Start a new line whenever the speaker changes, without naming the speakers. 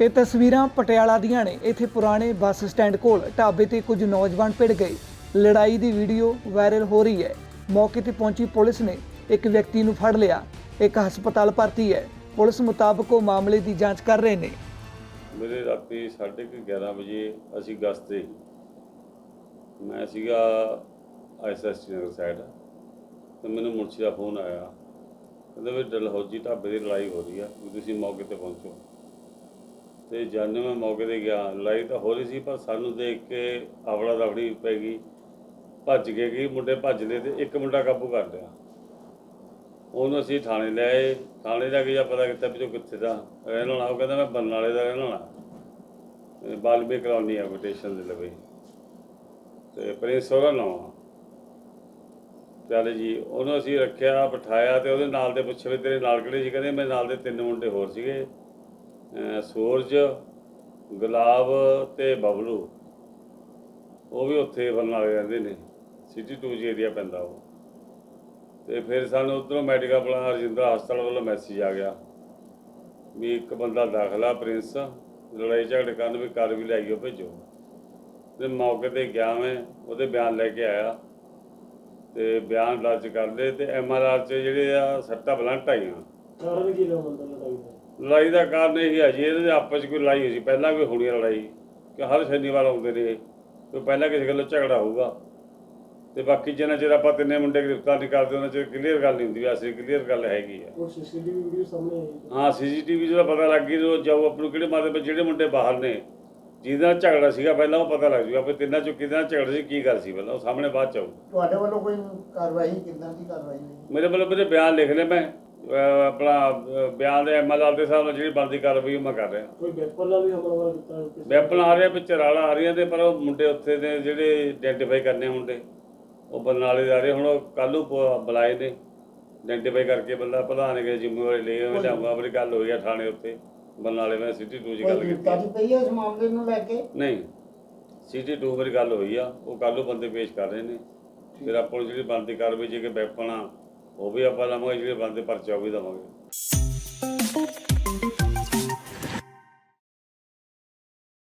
ਇਹ ਤਸਵੀਰਾਂ ਪਟਿਆਲਾ ਦੀਆਂ ਨੇ। ਇੱਥੇ ਪੁਰਾਣੇ ਬੱਸ ਸਟੈਂਡ ਕੋਲ ਢਾਬੇ ਤੇ ਕੁਝ ਨੌਜਵਾਨ ਭਿੜ ਗਏ। ਲੜਾਈ ਦੀ ਵੀਡੀਓ ਵਾਇਰਲ ਹੋ ਰਹੀ ਹੈ। ਮੌਕੇ ਤੇ ਪਹੁੰਚੀ ਪੁਲਿਸ ਨੇ ਇੱਕ ਵਿਅਕਤੀ ਨੂੰ ਫੜ ਲਿਆ। ਇੱਕ ਹਸਪਤਾਲ ਭਰਤੀ ਹੈ। ਪੁਲਿਸ ਮੁਤਾਬਕ ਉਹ ਮਾਮਲੇ ਦੀ ਜਾਂਚ ਕਰ ਰਹੇ ਨੇ।
ਮੇਰੇ ਰਾਤੀ 11:30 ਵਜੇ ਅਸੀਂ ਗਸਤ ਤੇ ਮੈਂ ਸੀਗਾ ਐਸਐਸਟੀ ਨਗਰ ਸਾਈਡ। ਤੇ ਮੈਨੂੰ ਮੁਰਸ਼ੀ ਦਾ ਫੋਨ ਆਇਆ। ਕਹਿੰਦੇ ਵੀ ਡਲਹੌਜੀ ਢਾਬੇ ਦੀ ਲੜਾਈ ਹੋ ਰਹੀ ਆ। ਵੀ ਤੁਸੀਂ ਮੌਕੇ ਤੇ ਪਹੁੰਚੋ। ਤੇ ਜਦ ਮੈਂ ਮੌਕੇ ਤੇ ਗਿਆ। ਲੜਾਈ ਤਾਂ ਹੋ ਰਹੀ ਸੀ, ਪਰ ਸਾਨੂੰ ਦੇਖ ਕੇ ਆਵਲਾ ਦਵੜੀ ਪੈ ਗਈ। ਭੱਜ ਕੇ ਗਈ, ਮੁੰਡੇ ਭੱਜ ਲਏ ਤੇ ਇੱਕ ਮੁੰਡਾ ਕਾਬੂ ਕਰ ਲਿਆ। ਉਹਨੂੰ ਅਸੀਂ ਥਾਣੇ ਲੈ ਆਏ। ਥਾਣੇ ਜਾ ਕੇ ਜਾਂ ਪਤਾ ਕੀਤਾ ਵੀ ਜੋ ਕਿੱਥੇ ਦਾ ਰਹਿਣ ਵਾਲਾ। ਉਹ ਕਹਿੰਦਾ ਮੈਂ ਬਰਨਾਲੇ ਦਾ ਰਹਿਣ ਵਾਲਾ। ਇਹ ਕਲੋਨੀ ਆ ਕੋਟੇਸ਼ਨ ਦੇ ਲਵੇ। ਤੇ ਪ੍ਰਿੰਸ ਉਹਦਾ ਨਾਮ ਆ। ਚੱਲ ਜੀ, ਉਹਨੂੰ ਅਸੀਂ ਰੱਖਿਆ, ਬਿਠਾਇਆ ਤੇ ਉਹਦੇ ਨਾਲ ਦੇ ਪੁੱਛੇ ਵੀ ਤੇਰੇ ਨਾਲ ਕਿਹੜੇ ਸੀ? ਕਹਿੰਦੇ ਮੇਰੇ ਨਾਲ ਦੇ ਤਿੰਨ ਮੁੰਡੇ ਹੋਰ ਸੀਗੇ। ਸੂਰਜ, ਗੁਲਾਬ ਤੇ ਬਬਲੂ, ਉਹ ਵੀ ਉੱਥੇ ਬੰਨ ਵਾਲੇ ਰਹਿੰਦੇ ਨੇ। ਸਿਟੀ 2 ਜੀ ਏਰੀਆ ਪੈਂਦਾ ਉਹ। ਤੇ ਫਿਰ ਸਾਨੂੰ ਉਧਰੋਂ ਮੈਡੀਕਲ ਪਲਾਨ ਰਜਿੰਦਰਾ ਹਸਪਤਾਲ ਵੱਲੋਂ ਮੈਸੇਜ ਆ ਗਿਆ ਵੀ ਇੱਕ ਬੰਦਾ ਦਾਖਲਾ ਪ੍ਰਿੰਸ ਲੜਾਈ ਝਗੜੇ ਕਰਨ ਵੀ ਕਰ ਵੀ ਲੈ ਗਿਓ ਭੇਜੋ। ਤੇ ਮੌਕੇ ਤੇ ਗਿਆ ਮੈਂ, ਉਹਦੇ ਬਿਆਨ ਲੈ ਕੇ ਆਇਆ। ਤੇ ਬਿਆਨ ਦਰਜ ਕਰ ਲਏ ਤੇ ਐਮਆਰਆਰ ਚ ਜਿਹੜੇ ਆ ਸੱਟਾਂ ਬਲੰਟ ਆਈਆਂ।
ਕਾਰਨ ਕੀ ਰਿਹਾ ਮੰਦਰ ਲੜਾਈ ਦਾ
ਕਾਰਨ ਇਹ ਹੈ ਜੀ ਇਹਦੇ ਆਪਸ ਵਿੱਚ ਕੋਈ ਲੜਾਈ ਹੋਈ ਸੀ ਪਹਿਲਾਂ ਕੋਈ ਹੋਣੀ ਲੜਾਈ ਕਿ ਹਰ ਸ਼ਨੀਵਾਰ ਆਉਂਦੇ ਨੇ ਕੋਈ ਪਹਿਲਾਂ ਕਿਸੇ ਗੱਲੋਂ ਝਗੜਾ ਹੋਊਗਾ। ਤੇ ਬਾਕੀ ਜਿੰਨਾ ਚਿਰ ਆਪਾਂ ਤਿੰਨੇ ਮੁੰਡੇ ਗ੍ਰਿਫਤਾਰ ਨਹੀਂ ਕਰਦੇ ਉਹਨਾਂ ਚਿਰ ਕਲੀਅਰ ਗੱਲ ਨਹੀਂ ਹੁੰਦੀ ਵੈਸੇ ਕਲੀਅਰ ਗੱਲ ਹੈਗੀ ਆ।
ਉਹ ਸੀਸੀਟੀਵੀ ਵੀਡੀਓ ਸਾਹਮਣੇ ਆਈ ਹੈ।
ਹਾਂ ਸੀਸੀਟੀਵੀ ਜਿਹੜਾ ਪਤਾ ਲੱਗ ਗਈ ਉਹ ਜਾਓ ਆਪ ਨੂੰ ਕਿਹੜੇ ਮਾਦੇ ਵਿੱਚ ਜਿਹੜੇ ਮੁੰਡੇ ਬਾਹਰ ਨੇ ਜਿਹਦੇ ਨਾਲ ਝਗੜਾ ਸੀਗਾ ਪਹਿਲਾਂ ਉਹ ਪਤਾ ਲੱਗ ਜੂਗਾ ਵੀ ਤਿੰਨਾਂ ਚੋਂ ਕਿਹਦੇ ਨਾਲ ਝਗੜਾ ਸੀ ਕੀ ਗੱਲ ਸੀ ਪਹਿਲਾਂ ਉਹ ਸਾਹਮਣੇ ਬਾਅਦ ਚ ਆਊ।
ਤੁਹਾਡੇ ਵੱਲੋਂ ਕੋਈ ਕਾਰਵਾਈ ਕਿੱਦਾਂ ਦੀ ਕਾਰਵਾਈ ਹੋਈ?
ਮੇਰੇ ਵੱਲੋਂ ਮੇਰੇ ਬਿਆਨ ਲਿਖ ਮੈਂ। ਆਪਣਾ ਬਿਆਨ ਦੇ ਐਮਐਲਆਰ ਦੇ ਹਿਸਾਬ ਨਾਲ ਜਿਹੜੀ ਬਣਦੀ ਕਾਰਵਾਈ ਉਹ ਮੈਂ ਕਰ ਰਿਹਾ।
ਕੋਈ ਵੈਪਨ ਨਾਲ ਵੀ ਹਮਲਾ ਕੀਤਾ ਕਿਸੇ
ਵੈਪਨ ਆ ਰਿਹਾ ਵਿੱਚ ਰਾਲਾ ਆ ਰਹੀਆਂ ਤੇ ਪਰ ਉਹ ਮੁੰਡੇ ਉੱਥੇ ਦੇ ਜਿਹੜੇ ਆਇਡੈਂਟੀਫਾਈ ਕਰਨੇ ਮੁੰਡੇ ਉਹ ਬਰਨਾਲੇ ਦੇ ਆ। ਰਹੇ ਹੁਣ ਉਹ ਕੱਲ੍ਹ ਨੂੰ ਬੁਲਾਏ ਨੇ ਆਇਡੈਂਟੀਫਾਈ ਕਰਕੇ ਬੰਦਾ ਪ੍ਰਧਾਨ ਕੇ ਜ਼ਿੰਮੇਵਾਰੀ ਲਈ ਉਹ ਲਿਆਉਂਗਾ ਆਪਣੀ ਗੱਲ ਹੋਈ ਆ ਥਾਣੇ ਉੱਤੇ ਬਰਨਾਲੇ ਮੈਂ ਸਿਟੀ 2 ਚ ਗੱਲ
ਕੋਈ
ਕੀਤੀ
ਗ੍ਰਿਫਤਾਰੀ ਪਈ ਇਸ ਮਾਮਲੇ ਨੂੰ ਲੈ ਕੇ?
ਨਹੀਂ ਸਿਟੀ 2 ਮੇਰੀ ਗੱਲ ਹੋਈ ਆ ਉਹ ਕੱਲ੍ਹ ਨੂੰ ਬੰਦੇ ਪੇਸ਼ ਕਰ ਰਹੇ ਨੇ। ਫਿਰ ਆਪਾਂ ਨੂੰ ਜਿਹੜੀ ਬਣਦੀ ਕਾਰਵਾਈ ਜੇ ਕਿ ਵੈਪਨ ਆ ਉਹ ਵੀ ਆਪਾਂ ਲਵਾਂਗੇ ਜਿਹੜੇ ਬੰਦੇ ਪਰਚਾ ਉਹ ਵੀ ਦੇਵਾਂਗੇ।